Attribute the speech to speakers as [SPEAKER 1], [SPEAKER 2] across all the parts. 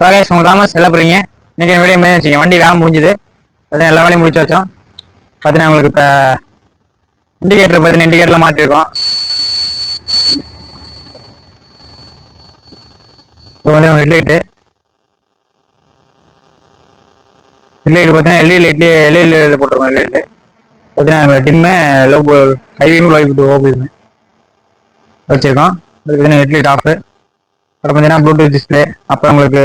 [SPEAKER 1] ப்ராகேஷ் உங்க தாமஸ் செல்ல போறீங்க இன்னைக்கு வீடியோ மாதிரி வச்சுங்க வண்டி வேலை முடிஞ்சுது. அதான் எல்லா வேலையும் முடிச்சு வச்சோம். பார்த்தீங்கன்னா உங்களுக்கு இப்போ இண்டிகேட்டர் பார்த்தீங்கன்னா இண்டிகேட்டர்லாம் மாற்றிருக்கோம் இப்போ வந்து ஹெட்லைட்டு ஹெட்லைட் பார்த்தீங்கன்னா எல்இ லைட்லேயே எல்இ லைட் போட்டிருக்கோம் ஹெட்லைட்டு பார்த்தீங்கன்னா dim low high beam low OP வச்சிருக்கோம். அதுக்கு பார்த்தீங்கன்னா ஹெட்லைட் ஆஃபு அப்புறம் பார்த்தீங்கன்னா ப்ளூடூத் டிஸ்பிளே அப்புறம் உங்களுக்கு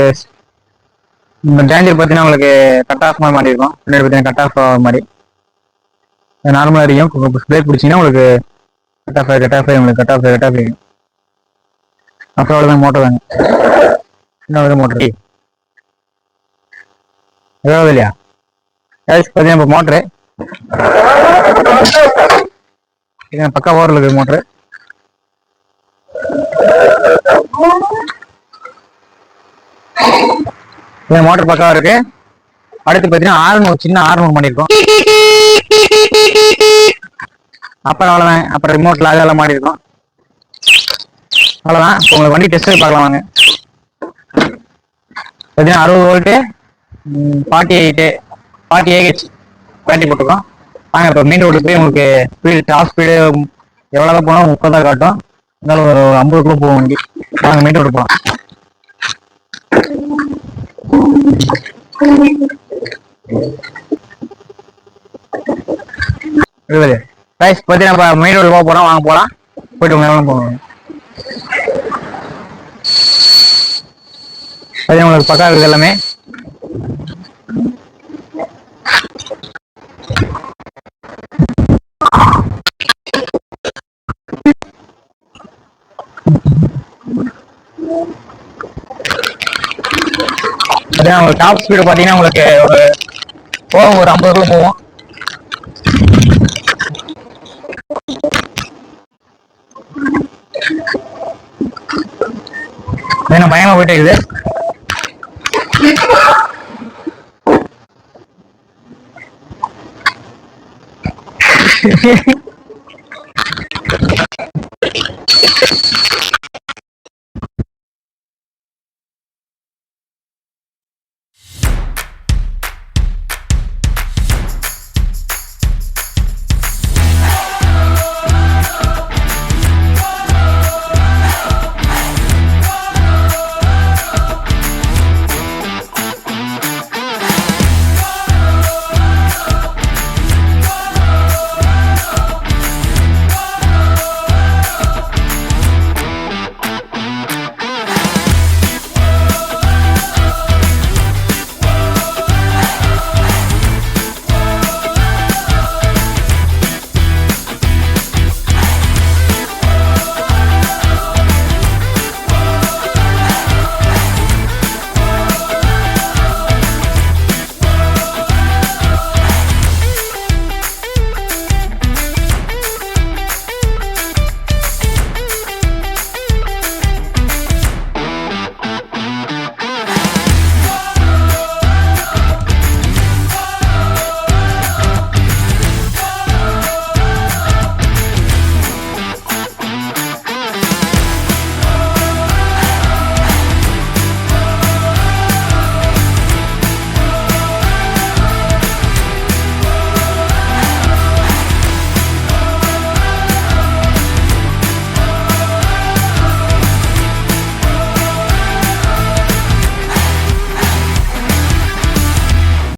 [SPEAKER 1] இந்த டேஞ்சர் பார்த்தீங்கன்னா உங்களுக்கு கட் ஆஃப் மாதிரி இருக்கும் பின்னாடி பார்த்தீங்கன்னா கட் ஆஃப் மாதிரி. நார்மலாக இருக்கும். பிரேக் பிடிச்சிங்கன்னா உங்களுக்கு கட் ஆஃப் கட் ஆஃப் உங்களுக்கு கட் ஆஃப் கட் ஆஃப் ஆகும் அப்புறம் அவ்வளோதான் மோட்டர் தாங்க. இன்னொரு மோட்டர் ஏதாவது இல்லையா? பார்த்தீங்கன்னா இப்போ மோட்ரு பக்கா ஓரில் இருக்குது மோட்ரு இந்த மோட்டர் பக்கம் இருக்கு? அடுத்து பார்த்தீங்கன்னா ஆர்ன் ஒரு சின்ன ஆர்ன் பண்ணியிருக்கோம் அப்புறம் அவ்வளோதான் அப்புறம் ரிமோட்ல அதெல்லாம் மாறி இருக்கும். அவ்வளோதான் உங்களுக்கு வண்டி டெஸ்ட் பார்க்கலாம் வாங்க. பார்த்தீங்கன்னா அறுபது volt forty eight forty A H battery போட்டுருக்கோம். வாங்க இப்போ மெயின் ரோடு போய் உங்களுக்கு ஸ்பீடு டாப் ஸ்பீடு எவ்வளோ தான் போனால் முப்பதாக காட்டும். இருந்தாலும் ஒரு ஐம்பது கிலோ போகும் வண்டி. வாங்க மெயின் ரோடு போகலாம் இருபது. ரைஸ் பத்தி நம்ம மெயின் ரோடு போக போறோம். வாங்க போலாம். போயிட்டு மேலும் போகணும் அது உங்களுக்கு பக்கா இருக்குது எல்லாமே. அதான் உங்களுக்கு டாப் ஸ்பீடு பார்த்தீங்கன்னா உங்களுக்கு ஒரு போகும் ஒரு ஐம்பது கிலோ போவோம். வேணும் பயமா போயிட்டே இருக்குது? Thank